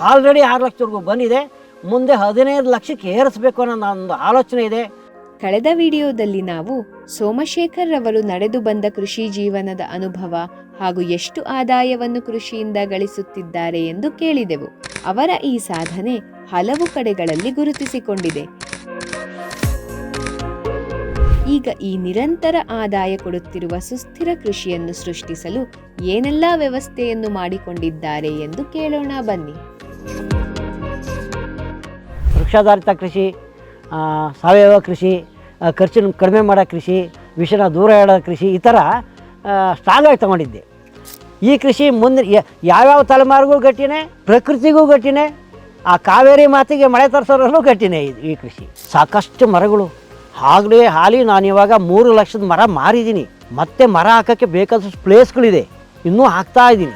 Already ಆರು ಲಕ್ಷವರೆಗೂ ಬಂದಿದೆ. ಮುಂದೆ ಹದಿನೈದು ಲಕ್ಷಕ್ಕೆ ಏರಿಸಬೇಕು ಅನ್ನೋ ಒಂದು ಆಲೋಚನೆ ಇದೆ. ಕಳೆದ ವಿಡಿಯೋದಲ್ಲಿ ನಾವು ಸೋಮಶೇಖರ್ ರವರು ನಡೆದು ಬಂದ ಕೃಷಿ ಜೀವನದ ಅನುಭವ ಹಾಗೂ ಎಷ್ಟು ಆದಾಯವನ್ನು ಕೃಷಿಯಿಂದ ಗಳಿಸುತ್ತಿದ್ದಾರೆ ಎಂದು ಕೇಳಿದೆವು. ಅವರ ಈ ಸಾಧನೆ ಹಲವು ಕಡೆಗಳಲ್ಲಿ ಗುರುತಿಸಿಕೊಂಡಿದೆ. ಈಗ ಈ ನಿರಂತರ ಆದಾಯ ಕೊಡುತ್ತಿರುವ ಸುಸ್ಥಿರ ಕೃಷಿಯನ್ನು ಸೃಷ್ಟಿಸಲು ಏನೆಲ್ಲ ವ್ಯವಸ್ಥೆಯನ್ನು ಮಾಡಿಕೊಂಡಿದ್ದಾರೆ ಎಂದು ಕೇಳೋಣ, ಬನ್ನಿ. ವೃಕ್ಷಾಧಾರಿತ ಕೃಷಿ ಸಾವಯವ ಕೃಷಿ ಖರ್ಚನ್ನು ಕಡಿಮೆ ಮಾಡೋ ಕೃಷಿ ವಿಷನ ದೂರ ಇಡೋ ಕೃಷಿ, ಈ ಥರ ಸ್ಟ್ರಾಂಗಾಗಿ ತಗೊಂಡಿದ್ದೆ. ಈ ಕೃಷಿ ಮುಂದೆ ಯಾವ್ಯಾವ ತಲೆಮಾರಿಗೂ ಗಟ್ಟಿನೇ, ಪ್ರಕೃತಿಗೂ ಗಟ್ಟಿನೇ, ಆ ಕಾವೇರಿ ಮಾತಿಗೆ ಮಳೆ ತರಿಸೋರಲ್ಲೂ ಗಟ್ಟಿನೇ ಈ ಕೃಷಿ. ಸಾಕಷ್ಟು ಮರಗಳು. ಆಗಲೇ ಹಾಲಿ ನಾನು ಇವಾಗ ಮೂರು ಲಕ್ಷದ ಮರ ಮಾರಿದ್ದೀನಿ. ಮತ್ತೆ ಮರ ಹಾಕೋಕ್ಕೆ ಬೇಕಾದಷ್ಟು ಪ್ಲೇಸ್ಗಳಿದೆ ಇನ್ನೂ ಹಾಕ್ತಾ ಇದ್ದೀನಿ.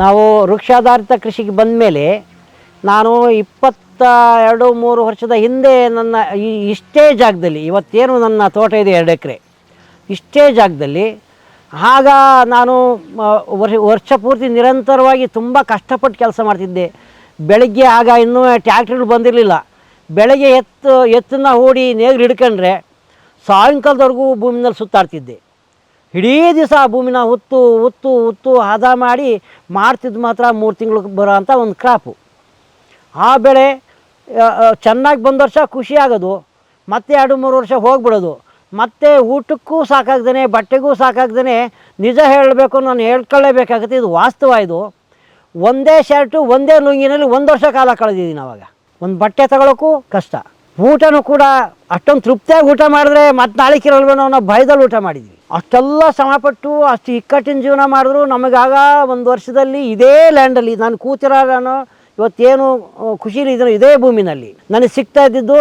ನಾವು ವೃಕ್ಷಾಧಾರಿತ ಕೃಷಿಗೆ ಬಂದ ಮೇಲೆ ನಾನು ಇಪ್ಪತ್ತ ಎರಡು ಮೂರು ವರ್ಷದ ಹಿಂದೆ ನನ್ನ ಈ ಇಷ್ಟೇ ಜಾಗದಲ್ಲಿ ಇವತ್ತೇನು ನನ್ನ ತೋಟ ಇದೆ ಎರಡು ಎಕರೆ. ಇಷ್ಟೇ ಜಾಗದಲ್ಲಿ. ಆಗ ನಾನು ವರ್ಷ ವರ್ಷ ಪೂರ್ತಿ ನಿರಂತರವಾಗಿ ತುಂಬ ಕಷ್ಟಪಟ್ಟು ಕೆಲಸ ಮಾಡ್ತಿದ್ದೆ. ಬೆಳಗ್ಗೆ ಆಗ ಇನ್ನೂ ಟ್ಯಾಕ್ಟ್ರಿಗಳು ಬಂದಿರಲಿಲ್ಲ. ಬೆಳಗ್ಗೆ ಎತ್ತು, ಎತ್ತನ್ನ ಹೂಡಿ ನೇಗ್ರು ಹಿಡ್ಕೊಂಡ್ರೆ ಸಾಯಂಕಾಲದವರೆಗೂ ಭೂಮಿನಲ್ಲಿ ಸುತ್ತಾಡ್ತಿದ್ದೆ. ಇಡೀ ದಿವಸ ಭೂಮಿನ ಉತ್ತು ಉತ್ತು ಉತ್ತು ಹದ ಮಾಡಿ ಮಾಡ್ತಿದ್ದು ಮಾತ್ರ ಮೂರು ತಿಂಗಳು ಬರೋ ಅಂಥ ಒಂದು ಕ್ರಾಪು ಆ ಬೆಳೆ ಚೆನ್ನಾಗಿ ಬಂದ ವರ್ಷ ಖುಷಿ ಆಗೋದು. ಮತ್ತೆ ಎರಡು, ಮೂರು ವರ್ಷ ಹೋಗ್ಬಿಡೋದು. ಮತ್ತೆ ಊಟಕ್ಕೂ ಸಾಕಾಗ್ದೇ ಬಟ್ಟೆಗೂ ಸಾಕಾಗ್ದೇ ನಿಜ ಹೇಳಬೇಕು, ನಾನು ಹೇಳ್ಕೊಳ್ಳೇಬೇಕಾಗುತ್ತೆ. ಇದು ವಾಸ್ತವ ಇದು. ಒಂದೇ ಶರ್ಟು, ಒಂದೇ ಲುಂಗಿನಲ್ಲಿ ಒಂದು ವರ್ಷ ಕಾಲ ಕಳೆದಿದ್ದೀನಿ ಅವಾಗ ಒಂದು ಬಟ್ಟೆ ತಗೊಳ್ಳೋಕ್ಕೂ ಕಷ್ಟ. ಊಟನೂ ಕೂಡ ಅಷ್ಟೊಂದು ತೃಪ್ತಿಯಾಗಿ ಊಟ ಮಾಡಿದ್ರೆ ಮತ್ತೆ ನಾಳೆ ಕಿರಲ್ವೇನೋ ಅನ್ನೋ ಭಯದಲ್ಲಿ ಊಟ ಮಾಡಿದ್ವಿ. ಅಷ್ಟೆಲ್ಲ ಶ್ರಮಪಟ್ಟು, ಅಷ್ಟು ಇಕ್ಕಟ್ಟಿನ ಜೀವನ ಮಾಡಿದ್ರು ನಮಗಾಗ ಒಂದು ವರ್ಷದಲ್ಲಿ ಇದೇ ಲ್ಯಾಂಡಲ್ಲಿ ನಾನು ಕೂತಿರೋ ಇವತ್ತೇನು ಖುಷಿಲಿ ಇದ್ದೀನಿ ಇದೇ ಭೂಮಿನಲ್ಲಿ. ನನಗೆ ಸಿಗ್ತಾ ಇದ್ದಿದ್ದು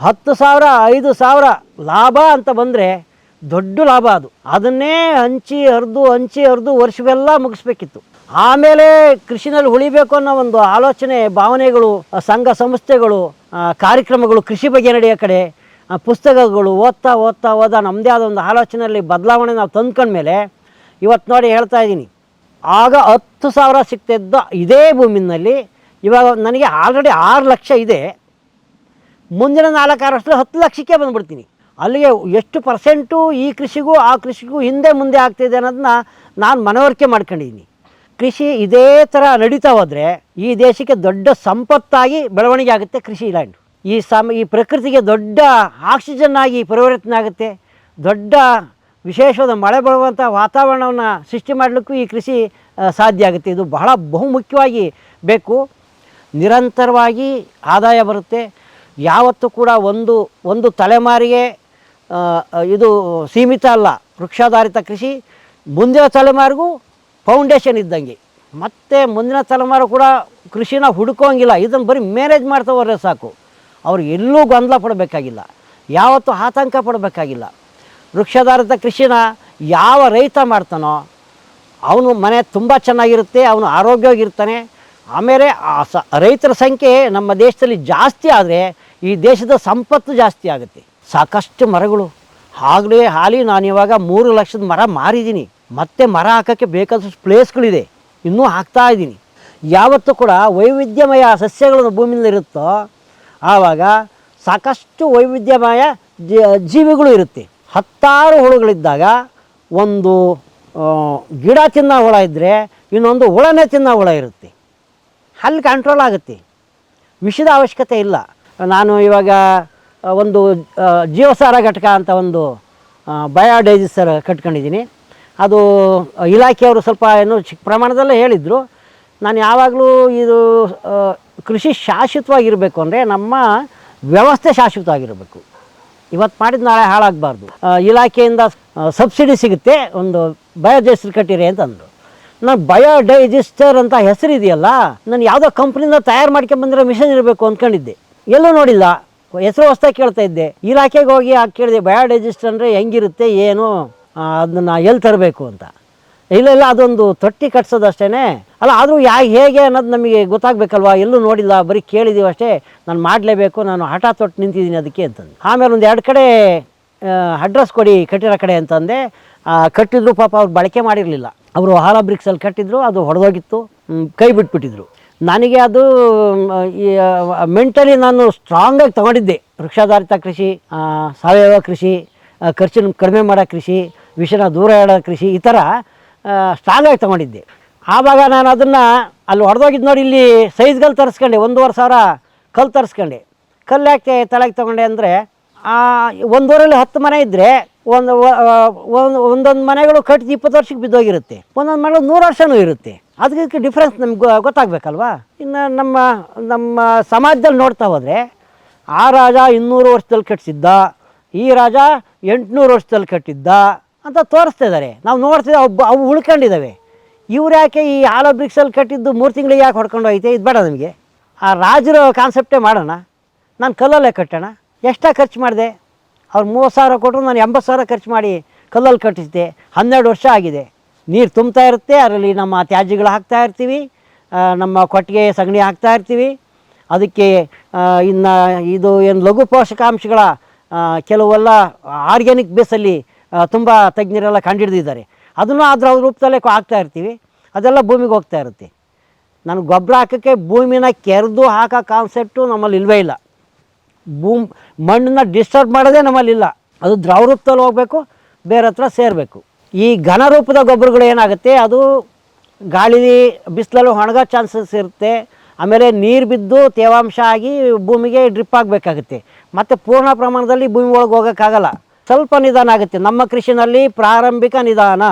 ಹತ್ತು ಸಾವಿರ, ಐದು ಸಾವಿರ ಲಾಭ ಅಂತ ಬಂದರೆ ದೊಡ್ಡ ಲಾಭ ಅದು. ಅದನ್ನೇ ಹಂಚಿ ಹರಿದು ಹಂಚಿ ಹರಿದು ವರ್ಷವೆಲ್ಲ ಮುಗಿಸ್ಬೇಕಿತ್ತು. ಆಮೇಲೆ ಕೃಷಿನಲ್ಲಿ ಉಳಿಬೇಕು ಅನ್ನೋ ಒಂದು ಆಲೋಚನೆ, ಭಾವನೆಗಳು ಸಂಘ ಸಂಸ್ಥೆಗಳು ಕಾರ್ಯಕ್ರಮಗಳು, ಕೃಷಿ ಬಗ್ಗೆ ನಡೆಯೋ ಕಡೆ ಪುಸ್ತಕಗಳು ಓದ್ತಾ ಓದ್ತಾ ಓದಾ ನಮ್ಮದೇ ಆದ ಒಂದು ಆಲೋಚನೆಯಲ್ಲಿ ಬದಲಾವಣೆ ನಾವು ತಂದ್ಕೊಂಡ್ಮೇಲೆ ಇವತ್ತು ನೋಡಿ ಹೇಳ್ತಾ ಇದ್ದೀನಿ. ಆಗ ಹತ್ತು ಸಾವಿರ ಸಿಗ್ತಿದ್ದ ಇದೇ ಭೂಮಿನಲ್ಲಿ ಇವಾಗ ನನಗೆ ಆಲ್ರೆಡಿ ಆರು ಲಕ್ಷ ಇದೆ. ಮುಂದಿನ ನಾಲ್ಕಾರು ವರ್ಷದಲ್ಲಿ ಹತ್ತು ಲಕ್ಷಕ್ಕೆ ಬಂದ್ಬಿಡ್ತೀನಿ. ಅಲ್ಲಿಗೆ ಎಷ್ಟು ಪರ್ಸೆಂಟು ಈ ಕೃಷಿಗೂ, ಆ ಕೃಷಿಗೂ ಹಿಂದೆ ಮುಂದೆ ಆಗ್ತಿದೆ ಅನ್ನೋದನ್ನ ನಾನು ಮನವರಿಕೆ ಮಾಡ್ಕೊಂಡಿದ್ದೀನಿ. ಕೃಷಿ ಇದೇ ಥರ ನಡೀತಾ ಹೋದರೆ ಈ ದೇಶಕ್ಕೆ ದೊಡ್ಡ ಸಂಪತ್ತಾಗಿ ಬೆಳವಣಿಗೆ ಆಗುತ್ತೆ ಕೃಷಿ ಲ್ಯಾಂಡ್ ಈ ಸಮ, ಈ ಪ್ರಕೃತಿಗೆ ದೊಡ್ಡ ಆಕ್ಸಿಜನ್ ಆಗಿ ಪರಿವರ್ತನೆ ಆಗುತ್ತೆ. ದೊಡ್ಡ ವಿಶೇಷವಾದ ಮಳೆ ಬರುವಂಥ ವಾತಾವರಣವನ್ನು ಸೃಷ್ಟಿ ಮಾಡಲಿಕ್ಕೂ ಈ ಕೃಷಿ ಸಾಧ್ಯ ಆಗುತ್ತೆ. ಇದು ಬಹಳ ಬಹುಮುಖ್ಯವಾಗಿ ಬೇಕು. ನಿರಂತರವಾಗಿ ಆದಾಯ ಬರುತ್ತೆ. ಯಾವತ್ತೂ ಕೂಡ ಒಂದು ಒಂದು ತಲೆಮಾರಿಗೆ ಇದು ಸೀಮಿತ ಅಲ್ಲ. ವೃಕ್ಷಾಧಾರಿತ ಕೃಷಿ, ಮುಂದಿನ ತಲೆಮಾರಿಗೂ ಫೌಂಡೇಶನ್ ಇದ್ದಂಗೆ. ಮತ್ತು ಮುಂದಿನ ತಲೆಮಾರು ಕೂಡ ಕೃಷಿನ ಹುಡುಕೋಂಗಿಲ್ಲ ಇದನ್ನು ಬರೀ ಮ್ಯಾನೇಜ್ ಮಾಡ್ತಾ ಹೋದರೆ ಸಾಕು. ಅವ್ರು ಎಲ್ಲೂ ಗೊಂದಲ ಪಡಬೇಕಾಗಿಲ್ಲ. ಯಾವತ್ತೂ ಆತಂಕ ಪಡಬೇಕಾಗಿಲ್ಲ. ವೃಕ್ಷಾಧಾರಿತ ಕೃಷಿನ ಯಾವ ರೈತ ಮಾಡ್ತಾನೋ, ಅವನು ಮನೆ ತುಂಬ ಚೆನ್ನಾಗಿರುತ್ತೆ, ಅವನು ಆರೋಗ್ಯವಾಗಿರ್ತಾನೆ ಆಮೇಲೆ ಆ ಸ, ರೈತರ ಸಂಖ್ಯೆ ನಮ್ಮ ದೇಶದಲ್ಲಿ ಜಾಸ್ತಿ ಆದರೆ ಈ ದೇಶದ ಸಂಪತ್ತು ಜಾಸ್ತಿ ಆಗುತ್ತೆ. ಸಾಕಷ್ಟು ಮರಗಳು. ಆಗಲೇ ಹಾಲಿ ನಾನು ಇವಾಗ ಮೂರು ಲಕ್ಷದ ಮರ ಮಾರಿದ್ದೀನಿ. ಮತ್ತೆ ಮರ ಹಾಕೋಕ್ಕೆ ಬೇಕಾದಷ್ಟು ಪ್ಲೇಸ್ಗಳಿದೆ ಇನ್ನೂ ಹಾಕ್ತಾ ಇದ್ದೀನಿ. ಯಾವತ್ತೂ ಕೂಡ ವೈವಿಧ್ಯಮಯ ಸಸ್ಯಗಳು ಭೂಮಿಯಲ್ಲಿರುತ್ತೋ ಆವಾಗ ಸಾಕಷ್ಟು ವೈವಿಧ್ಯಮಯ ಜೀವಿಗಳು ಇರುತ್ತೆ. ಹತ್ತಾರು ಹುಳುಗಳಿದ್ದಾಗ ಒಂದು ಗಿಡ ತಿನ್ನೋ ಹುಳ ಇದ್ದರೆ ಇನ್ನೊಂದು ಹುಳನೇ ತಿನ್ನೋ ಹುಳ ಇರುತ್ತೆ. ಅಲ್ಲಿ ಕಂಟ್ರೋಲ್ ಆಗುತ್ತೆ. ವಿಷದ ಅವಶ್ಯಕತೆ ಇಲ್ಲ. ನಾನು ಇವಾಗ ಒಂದು ಜೀವಸಾರ ಘಟಕ ಅಂತ ಒಂದು ಬಯೋಡೈಜಿಸರ್ ಕಟ್ಕೊಂಡಿದ್ದೀನಿ. ಅದು ಇಲಾಖೆಯವರು ಸ್ವಲ್ಪ ಏನು ಚಿಕ್ಕ ಪ್ರಮಾಣದಲ್ಲೇ ಹೇಳಿದರು. ನಾನು ಯಾವಾಗಲೂ ಇದು ಕೃಷಿ ಶಾಶ್ವತವಾಗಿರಬೇಕು ಅಂದರೆ ನಮ್ಮ ವ್ಯವಸ್ಥೆ ಶಾಶ್ವತವಾಗಿರಬೇಕು. ಇವತ್ತು ಮಾಡಿದ ನಾಳೆ ಹಾಳಾಗಬಾರ್ದು. ಇಲಾಖೆಯಿಂದ ಸಬ್ಸಿಡಿ ಸಿಗುತ್ತೆ. ಒಂದು ಬಯೋಡೈಜೆಸ್ಟರ್ ಕಟ್ಟಿರಿ ಅಂತಂದರು. ನಾನು ಬಯೋಡೈಜೆಸ್ಟರ್ ಅಂತ ಹೆಸರಿದೆಯಲ್ಲ, ನಾನು ಯಾವುದೋ ಕಂಪ್ನಿಯಿಂದ ತಯಾರು ಮಾಡ್ಕೊಂಬಂದಿರೋ ಮಿಷನ್ ಇರಬೇಕು ಅಂದ್ಕೊಂಡಿದ್ದೆ ಎಲ್ಲೂ ನೋಡಿಲ್ಲ. ಹೆಸರು ಹೊಸ್ದಾಗಿ ಕೇಳ್ತಾ ಇದ್ದೆ. ಇಲಾಖೆಗೆ ಹೋಗಿ ಆ ಕೇಳಿದೆ ಬಯೋಡೈಜೆಸ್ಟರ್ ಅಂದರೆ ಹೆಂಗಿರುತ್ತೆ, ಏನು ಅದನ್ನು ಎಲ್ಲಿ ತರಬೇಕು ಅಂತ. ಇಲ್ಲ ಇಲ್ಲ, ಅದೊಂದು ತೊಟ್ಟಿ ಕಟ್ಸೋದಷ್ಟೇ ಅಲ್ಲ, ಆದರೂ ಯಾ, ಹೇಗೆ ಅನ್ನೋದು ನಮಗೆ ಗೊತ್ತಾಗಬೇಕಲ್ವಾ? ಎಲ್ಲೂ ನೋಡಿಲ್ಲ. ಬರೀ ಕೇಳಿದ್ದೀವಿ ಅಷ್ಟೇ. ನಾನು ಮಾಡಲೇಬೇಕು, ನಾನು ಹಠ ತೊಟ್ಟು ನಿಂತಿದ್ದೀನಿ ಅದಕ್ಕೆ ಅಂತಂದು. ಆಮೇಲೆ ಒಂದು ಎರಡು ಕಡೆ ಅಡ್ರೆಸ್ ಕೊಡಿ ಕಟ್ಟಿರೋ ಕಡೆ ಅಂತಂದೆ. ಕಟ್ಟಿದ್ರು ಪಾಪ ಅವ್ರು ಬಳಕೆ ಮಾಡಿರಲಿಲ್ಲ. ಅವರು ಹಾಲ ಬ್ರಿಕ್ಸಲ್ಲಿ ಕಟ್ಟಿದ್ರು, ಅದು ಹೊಡೆದೋಗಿತ್ತು ಕೈ ಬಿಟ್ಬಿಟ್ಟಿದ್ರು. ನನಗೆ ಅದು ಈ ಮೆಂಟಲಿ ನಾನು ಸ್ಟ್ರಾಂಗಾಗಿ ತಗೊಂಡಿದ್ದೆ. ವೃಕ್ಷಾಧಾರಿತ ಕೃಷಿ ಸಾವಯವ ಕೃಷಿ ಖರ್ಚನ್ನು ಕಡಿಮೆ ಮಾಡೋ ಕೃಷಿ, ವಿಷನ ದೂರ ಇಡೋ ಕೃಷಿ, ಈ ಥರ ಸ್ಟ್ರಾಂಗಾಗಿ ತಗೊಂಡಿದ್ದೆ. ಆವಾಗ ನಾನು ಅದನ್ನು ಅಲ್ಲಿ ಹೊಡೆದೋಗಿದ್ದು ನೋಡಿ ಇಲ್ಲಿ ಸೈಜ್ಗಳು ತರಿಸ್ಕೊಂಡೆ, ಒಂದೂವರೆ ಸಾವಿರ ಕಲ್ಲು ತರಿಸ್ಕೊಂಡೆ. ಕಲ್ಲು ಯಾಕೆ ತಲೆಗೆ ತೊಗೊಂಡೆ ಅಂದರೆ ಒಂದೂರಲ್ಲಿ ಹತ್ತು ಮನೆ ಇದ್ದರೆ ಒಂದು ಒಂದು, ಒಂದೊಂದು ಮನೆಗಳು ಕಟ್ಟಿದ ಇಪ್ಪತ್ತು ವರ್ಷಕ್ಕೆ ಬಿದ್ದೋಗಿರುತ್ತೆ. ಒಂದೊಂದು ಮನೆಗಳು ನೂರು ವರ್ಷವೂ ಇರುತ್ತೆ. ಅದಕ್ಕೆ ಡಿಫ್ರೆನ್ಸ್ ನಮ್ಗೆ ಗೊತ್ತಾಗಬೇಕಲ್ವಾ? ಇನ್ನು ನಮ್ಮ ನಮ್ಮ ಸಮಾಜದಲ್ಲಿ ನೋಡ್ತಾ ಹೋದರೆ, ಆ ರಾಜ ಇನ್ನೂರು ವರ್ಷದಲ್ಲಿ ಕಟ್ಟಿಸಿದ್ದ, ಈ ರಾಜ ಎಂಟುನೂರು ವರ್ಷದಲ್ಲಿ ಕಟ್ಟಿದ್ದ ಅಂತ ತೋರಿಸ್ತಾ ಇದ್ದಾರೆ ನಾವು ನೋಡ್ತಿದ್ದೆ ಅವು ಅವು ಉಳ್ಕೊಂಡಿದ್ದಾವೆ ಇವ್ರು ಯಾಕೆ ಈ ಆಲೋ ಬ್ರಿಕ್ಸಲ್ಲಿ ಕಟ್ಟಿದ್ದು ಮೂರು ತಿಂಗಳಿಗೆ ಯಾಕೆ ಹೊಡ್ಕೊಂಡು ಹೋಯ್ತೆ? ಇದು ಬೇಡ ನಮಗೆ. ಆ ರಾಜರ ಕಾನ್ಸೆಪ್ಟೇ ಮಾಡೋಣ. ನಾನು ಕಲ್ಲಲ್ಲೇ ಕಟ್ಟೋಣ. ಎಷ್ಟ ಖರ್ಚು ಮಾಡಿದೆ? ಅವ್ರು ಮೂವತ್ತು ಸಾವಿರ ಕೊಟ್ಟರು ನಾನು ಎಂಬತ್ತು ಸಾವಿರ ಖರ್ಚು ಮಾಡಿ ಕಲ್ಲಲ್ಲಿ ಕಟ್ಟಿಸಿದೆ. ಹನ್ನೆರಡು ವರ್ಷ ಆಗಿದೆ. ನೀರು ತುಂಬ್ತಾ ಇರುತ್ತೆ, ಅದರಲ್ಲಿ ನಮ್ಮ ತ್ಯಾಜ್ಯಗಳು ಹಾಕ್ತಾ ಇರ್ತೀವಿ ನಮ್ಮ ಕೊಟ್ಟಿಗೆ ಸಗಣಿ ಹಾಕ್ತಾ ಇರ್ತೀವಿ. ಅದಕ್ಕೆ ಇನ್ನು ಇದು ಏನು ಲಘು ಪೋಷಕಾಂಶಗಳ ಕೆಲವೆಲ್ಲ ಆರ್ಗ್ಯಾನಿಕ್ ಬೇಸಲ್ಲಿ ತುಂಬ ತಜ್ಞರೆಲ್ಲ ಕಂಡುಹಿಡಿದಿದ್ದಾರೆ ಅದನ್ನು ಅದರ ರೂಪದಲ್ಲೇ ಹಾಕ್ತಾ ಇರ್ತೀವಿ. ಅದೆಲ್ಲ ಭೂಮಿಗೆ ಹೋಗ್ತಾ ಇರುತ್ತೆ. ನಾನು ಗೊಬ್ಬರ ಹಾಕೋಕ್ಕೆ ಭೂಮಿನ ಕೆರೆದು ಹಾಕೋ ಕಾನ್ಸೆಪ್ಟು ನಮ್ಮಲ್ಲಿ ಇಲ್ಲವೇ ಇಲ್ಲ. ಭೂಮ್ ಮಣ್ಣನ್ನ ಡಿಸ್ಟರ್ಬ್ ಮಾಡೋದೇ ನಮ್ಮಲ್ಲಿಲ್ಲ ಅದು ದ್ರವ ರೂಪದಲ್ಲಿ ಹೋಗಬೇಕು, ಬೇರೆ ಹತ್ರ ಸೇರಬೇಕು. ಈ ಘನ ರೂಪದ ಗೊಬ್ಬರಗಳು ಏನಾಗುತ್ತೆ? ಅದು ಗಾಳಿ ಬಿಸಿಲಲ್ಲಿ ಒಣಗೋ ಚಾನ್ಸಸ್ ಇರುತ್ತೆ. ಆಮೇಲೆ ನೀರು ಬಿದ್ದು ತೇವಾಂಶ ಆಗಿ ಭೂಮಿಗೆ ಡ್ರಿಪ್ ಆಗಬೇಕಾಗುತ್ತೆ. ಮತ್ತು ಪೂರ್ಣ ಪ್ರಮಾಣದಲ್ಲಿ ಭೂಮಿ ಒಳಗೆ ಹೋಗೋಕ್ಕಾಗಲ್ಲ. ಸ್ವಲ್ಪ ನಿಧಾನ ಆಗುತ್ತೆ. ನಮ್ಮ ಕೃಷಿನಲ್ಲಿ ಪ್ರಾರಂಭಿಕ ನಿಧಾನ.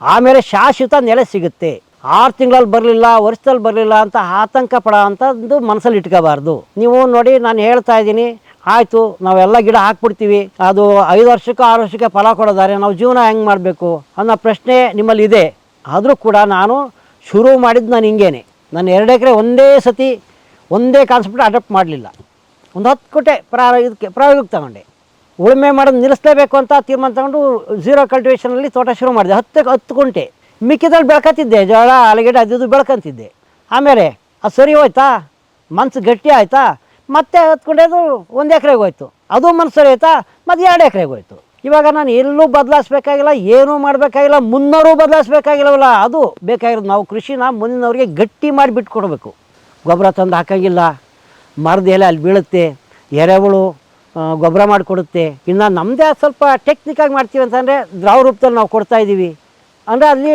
ಆಮೇಲೆ ಶಾಶ್ವತ ನೆಲೆ ಸಿಗುತ್ತೆ. ಆರು ತಿಂಗಳಲ್ಲಿ ಬರಲಿಲ್ಲ, ವರ್ಷದಲ್ಲಿ ಬರಲಿಲ್ಲ ಅಂತ ಆತಂಕ ಪಡೋ ಅಂಥದ್ದು ಮನಸ್ಸಲ್ಲಿ ಇಟ್ಕೋಬಾರ್ದು. ನೀವು ನೋಡಿ, ನಾನು ಹೇಳ್ತಾ ಇದ್ದೀನಿ, ಆಯಿತು, ನಾವೆಲ್ಲ ಗಿಡ ಹಾಕ್ಬಿಡ್ತೀವಿ. ಅದು ಐದು ವರ್ಷಕ್ಕೆ, ಆರು ವರ್ಷಕ್ಕೆ ಫಲ ಕೊಡೋದಾರೆ ನಾವು ಜೀವನ ಹೆಂಗೆ ಮಾಡಬೇಕು ಅನ್ನೋ ಪ್ರಶ್ನೆ ನಿಮ್ಮಲ್ಲಿ ಇದೆ. ಆದರೂ ಕೂಡ ನಾನು ಶುರು ಮಾಡಿದ್ದು ನಾನು ಹಿಂಗೇನೆ. ನಾನು ಎರಡು ಎಕರೆ ಒಂದೇ ಸತಿ, ಒಂದೇ ಕಾನ್ಸೆಪ್ಟ್ ಅಡಾಪ್ಟ್ ಮಾಡಲಿಲ್ಲ. ಒಂದು ಹತ್ತು ಕೋಟೆ ಇದಕ್ಕೆ ಪ್ರಾಯೋಗಿಕ ತಗೊಂಡೆ. ಉಳುಮೆ ಮಾಡೋದು ನಿಲ್ಲಿಸಲೇಬೇಕು ಅಂತ ತೀರ್ಮಾನ ತಗೊಂಡು ಝೀರೋ ಕಲ್ಟಿವೇಷನಲ್ಲಿ ತೋಟ ಶುರು ಮಾಡಿದೆ. ಹತ್ತು ಹತ್ತು ಕುಂಟೆ. ಮಿಕ್ಕಿದಲ್ಲಿ ಬೆಳ್ಕತ್ತಿದ್ದೆ, ಜೋಳ, ಆಲೂಗೆಡ್ಡೆ ಅದು ಬೆಳ್ಕೊಂತಿದ್ದೆ. ಆಮೇಲೆ ಅದು ಸರಿ ಹೋಯ್ತಾ? ಮನ್ಸು ಗಟ್ಟಿ ಆಯ್ತಾ? ಮತ್ತೆ ಹತ್ಕೊಂಡೇದು ಒಂದು ಎಕರೆಗೆ ಹೋಯ್ತು. ಅದು ಮನ್ಸು ಸರಿ ಆಯ್ತಾ? ಮತ್ತು ಎರಡು ಎಕರೆಗೆ ಹೋಯ್ತು. ಇವಾಗ ನಾನು ಎಲ್ಲೂ ಬದಲಾಯಿಸ್ಬೇಕಾಗಿಲ್ಲ, ಏನೂ ಮಾಡಬೇಕಾಗಿಲ್ಲ, ಮುನ್ನೂರು ಬದಲಾಯಿಸ್ಬೇಕಾಗಿಲ್ಲವಲ್ಲ, ಅದು ಬೇಕಾಗಿರೋದು ನಾವು ಕೃಷಿನ ಮುಂದಿನವ್ರಿಗೆ ಗಟ್ಟಿ ಮಾಡಿ ಬಿಟ್ಕೊಡ್ಬೇಕು. ಗೊಬ್ಬರ ತಂದು ಹಾಕೋಂಗಿಲ್ಲ, ಮರದ ಎಲೆ ಅಲ್ಲಿ ಬೀಳುತ್ತೆ, ಎರೆಹುಳು ಗೊಬ್ಬರ ಮಾಡಿಕೊಡುತ್ತೆ. ಇನ್ನು ನಮ್ಮದೇ ಸ್ವಲ್ಪ ಟೆಕ್ನಿಕಾಗಿ ಮಾಡ್ತೀವಿ ಅಂತಂದರೆ ದ್ರವ ರೂಪದಲ್ಲಿ ನಾವು ಕೊಡ್ತಾ ಇದ್ದೀವಿ ಅಂದರೆ ಅಲ್ಲಿ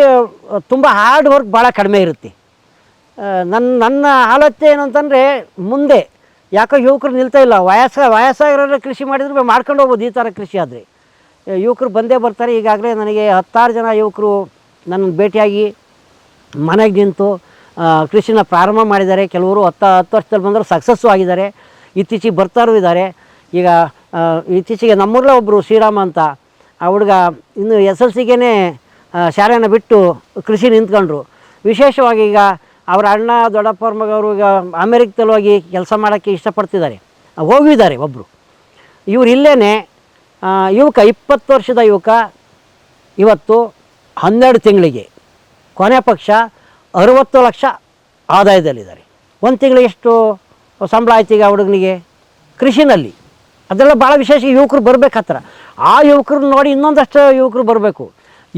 ತುಂಬ ಹಾರ್ಡ್ ವರ್ಕ್ ಭಾಳ ಕಡಿಮೆ ಇರುತ್ತೆ. ನನ್ನ ನನ್ನ ಆಲೋಚನೆ ಏನು ಅಂತಂದರೆ, ಮುಂದೆ ಯಾಕೋ ಯುವಕರು ನಿಲ್ತಾ ಇಲ್ಲ. ವಯಸ್ಸ, ವಯಸ್ಸಾಗಿರೋರು ಕೃಷಿ ಮಾಡಿದ್ರೆ ಮಾಡ್ಕೊಂಡು ಹೋಗ್ಬೋದು ಈ ಥರ ಕೃಷಿ ಆದರೆ. ಯುವಕರು ಬಂದೇ ಬರ್ತಾರೆ. ಈಗಾಗಲೇ ನನಗೆ ಹತ್ತಾರು ಜನ ಯುವಕರು ನನ್ನ ಭೇಟಿಯಾಗಿ ಮನೆಗೆ ನಿಂತು ಕೃಷಿನ ಪ್ರಾರಂಭ ಮಾಡಿದ್ದಾರೆ. ಕೆಲವರು ಹತ್ತು ಹತ್ತು ವರ್ಷದಲ್ಲಿ ಬಂದರೂ ಸಕ್ಸಸ್ಸು ಆಗಿದ್ದಾರೆ. ಇತ್ತೀಚೆಗೆ ಬರ್ತಾರೂ ಇದ್ದಾರೆ. ಈಗ ಇತ್ತೀಚೆಗೆ ನಮ್ಮೂರಲ್ಲೇ ಒಬ್ಬರು ಶ್ರೀರಾಮ ಅಂತ. ಆ ಹುಡುಗ ಇನ್ನು ಎಸ್ ಎಲ್ ಸಿಗೇ ಶಾಲೆನ ಬಿಟ್ಟು ಕೃಷಿ ನಿಂತ್ಕೊಂಡ್ರು. ವಿಶೇಷವಾಗಿ ಈಗ ಅವರ ಅಣ್ಣ ದೊಡ್ಡಪ್ಪ ಮಗವರು ಈಗ ಅಮೇರಿಕದಲ್ಲಿ ಹೋಗಿ ಕೆಲಸ ಮಾಡೋಕ್ಕೆ ಇಷ್ಟಪಡ್ತಿದ್ದಾರೆ. ಹೋಗಿದ್ದಾರೆ ಒಬ್ಬರು ಇವರು ಇಲ್ಲೇ ಯುವಕ ಇಪ್ಪತ್ತು ವರ್ಷದ ಯುವಕ, ಇವತ್ತು ಹನ್ನೆರಡು ತಿಂಗಳಿಗೆ ಕೊನೆ ಪಕ್ಷ ಅರುವತ್ತು ಲಕ್ಷ ಆದಾಯದಲ್ಲಿದ್ದಾರೆ. ಒಂದು ತಿಂಗಳಿಗೆ ಎಷ್ಟು ಸಂಬಳ ಆಯ್ತು ಈಗ ಹುಡುಗನಿಗೆ? ಕೃಷಿನಲ್ಲಿ. ಅದೆಲ್ಲ ಭಾಳ ವಿಶೇಷ ಯುವಕರು ಬರಬೇಕು ಹತ್ರ. ಆ ಯುವಕರು ನೋಡಿ ಇನ್ನೊಂದಷ್ಟು ಯುವಕರು ಬರಬೇಕು.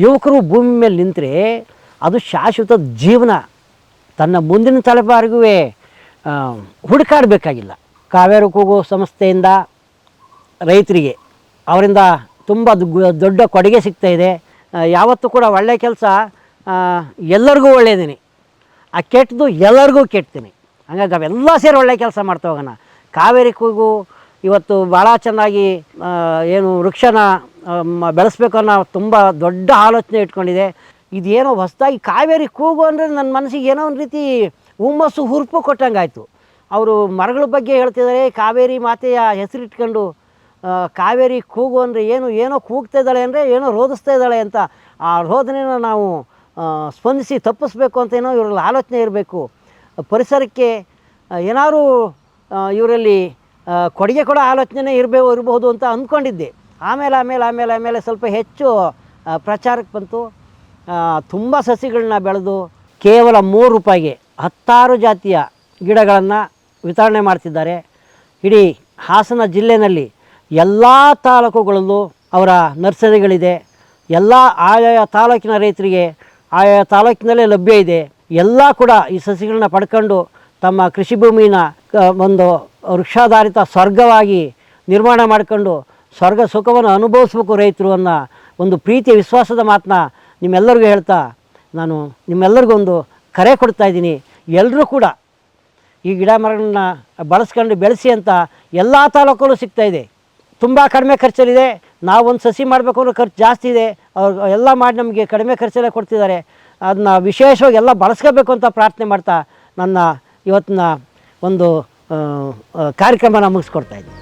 ಯುವಕರು ಭೂಮಿ ಮೇಲೆ ನಿಂತರೆ ಅದು ಶಾಶ್ವತ ಜೀವನ. ತನ್ನ ಮುಂದಿನ ತಲೆಮಾರಿಗೂ ಹುಡುಕಾಡಬೇಕಾಗಿಲ್ಲ. ಕಾವೇರಿ ಕೂಗು ಸಂಸ್ಥೆಯಿಂದ ರೈತರಿಗೆ ಅವರಿಂದ ತುಂಬ ದೊಡ್ಡ ಕೊಡುಗೆ ಸಿಗ್ತಾ ಇದೆ. ಯಾವತ್ತೂ ಕೂಡ ಒಳ್ಳೆಯ ಕೆಲಸ ಎಲ್ಲರಿಗೂ ಒಳ್ಳೆಯದೀನಿ ಆ ಕೆಟ್ಟದು ಎಲ್ಲರಿಗೂ ಕೆಡ್ತೀನಿ ಹಂಗಾಗಿ ಅವೆಲ್ಲ ಸೇರಿ ಒಳ್ಳೆಯ ಕೆಲಸ ಮಾಡ್ತಾ ಹೋಗೋಣ. ಕಾವೇರಿ ಕೂಗು ಇವತ್ತು ಭಾಳ ಚೆನ್ನಾಗಿ ಏನು ವೃಕ್ಷನ ಬೆಳೆಸ್ಬೇಕು ಅನ್ನೋ ತುಂಬ ದೊಡ್ಡ ಆಲೋಚನೆ ಇಟ್ಕೊಂಡಿದೆ. ಇದೇನೋ ಹೊಸದಾಗಿ ಕಾವೇರಿ ಕೂಗು ಅಂದರೆ ನನ್ನ ಮನಸ್ಸಿಗೆ ಏನೋ ಒಂದು ರೀತಿ ಹುಮ್ಮಸ್ಸು, ಹುರುಪು ಕೊಟ್ಟಂಗಾಯಿತು. ಅವರು ಮರಗಳ ಬಗ್ಗೆ ಹೇಳ್ತಿದ್ದಾರೆ ಕಾವೇರಿ ಮಾತೆಯ ಹೆಸರಿಟ್ಕೊಂಡು ಕಾವೇರಿ ಕೂಗು ಅಂದರೆ ಏನು, ಏನೋ ಕೂಗ್ತಾ ಇದ್ದಾಳೆ ಅಂದರೆ ಏನೋ ರೋಧಿಸ್ತಾ ಇದ್ದಾಳೆ ಅಂತ ಆ ರೋಧನೆಯ ನಾವು ಸ್ಪಂದಿಸಿ ತಪ್ಪಿಸ್ಬೇಕು ಅಂತ ಏನೋ ಇವರಲ್ಲಿ ಆಲೋಚನೆ ಇರಬೇಕು. ಪರಿಸರಕ್ಕೆ ಏನಾದರೂ ಇವರಲ್ಲಿ ಕೊಡುಗೆ ಕೊಡೋ ಆಲೋಚನೆ ಇರಬೇಕು ಇರಬಹುದು ಅಂತ ಅಂದ್ಕೊಂಡಿದ್ದೆ. ಆಮೇಲೆ ಆಮೇಲೆ ಆಮೇಲೆ ಆಮೇಲೆ ಸ್ವಲ್ಪ ಹೆಚ್ಚು ಪ್ರಚಾರಕ್ಕೆ ಬಂತು. ತುಂಬ ಸಸಿಗಳನ್ನ ಬೆಳೆದು ಕೇವಲ ಮೂರು ರೂಪಾಯಿಗೆ ಹತ್ತಾರು ಜಾತಿಯ ಗಿಡಗಳನ್ನು ವಿತರಣೆ ಮಾಡ್ತಿದ್ದಾರೆ. ಇಡೀ ಹಾಸನ ಜಿಲ್ಲೆಯಲ್ಲಿ ಎಲ್ಲ ತಾಲೂಕುಗಳಲ್ಲೂ ಅವರ ನರ್ಸರಿಗಳಿದೆ. ಎಲ್ಲ ಆಯಾಯ ತಾಲೂಕಿನ ರೈತರಿಗೆ ಆಯಾಯ ತಾಲೂಕಿನಲ್ಲೇ ಲಭ್ಯ ಇದೆ. ಎಲ್ಲ ಕೂಡ ಈ ಸಸಿಗಳನ್ನ ಪಡ್ಕೊಂಡು ತಮ್ಮ ಕೃಷಿ ಭೂಮಿನ ಒಂದು ವೃಕ್ಷಾಧಾರಿತ ಸ್ವರ್ಗವಾಗಿ ನಿರ್ಮಾಣ ಮಾಡಿಕೊಂಡು ಸ್ವರ್ಗ ಸುಖವನ್ನು ಅನುಭವಿಸ್ಬೇಕು ರೈತರು ಅನ್ನೋ ಒಂದು ಪ್ರೀತಿ ವಿಶ್ವಾಸದ ಮಾತನ್ನ ನಿಮ್ಮೆಲ್ಲರಿಗೂ ಹೇಳ್ತಾ ನಾನು ನಿಮ್ಮೆಲ್ಲರಿಗೂ ಒಂದು ಕರೆ ಕೊಡ್ತಾ ಇದ್ದೀನಿ. ಎಲ್ಲರೂ ಕೂಡ ಈ ಗಿಡ ಮರಗಳನ್ನ ಬಳಸ್ಕೊಂಡು ಬೆಳೆಸಿ ಅಂತ ಎಲ್ಲ ತಾಲೂಕಲ್ಲೂ ಸಿಗ್ತಾಯಿದೆ ತುಂಬ ಕಡಿಮೆ ಖರ್ಚಲ್ಲಿದೆ. ನಾವು ಒಂದು ಸಸಿ ಮಾಡಬೇಕು ಅನ್ನೋ ಖರ್ಚು ಜಾಸ್ತಿ ಇದೆ. ಅವ್ರು ಎಲ್ಲ ಮಾಡಿ ನಮಗೆ ಕಡಿಮೆ ಖರ್ಚಲ್ಲೇ ಕೊಡ್ತಿದ್ದಾರೆ. ಅದನ್ನ ವಿಶೇಷವಾಗಿ ಎಲ್ಲ ಬಳಸ್ಕೋಬೇಕು ಅಂತ ಪ್ರಾರ್ಥನೆ ಮಾಡ್ತಾ ನನ್ನ ಇವತ್ತಿನ ಒಂದು ಕಾರ್ಯಕ್ರಮನ ಮುಗಿಸ್ಕೊಡ್ತಾ ಇದ್ದೀನಿ.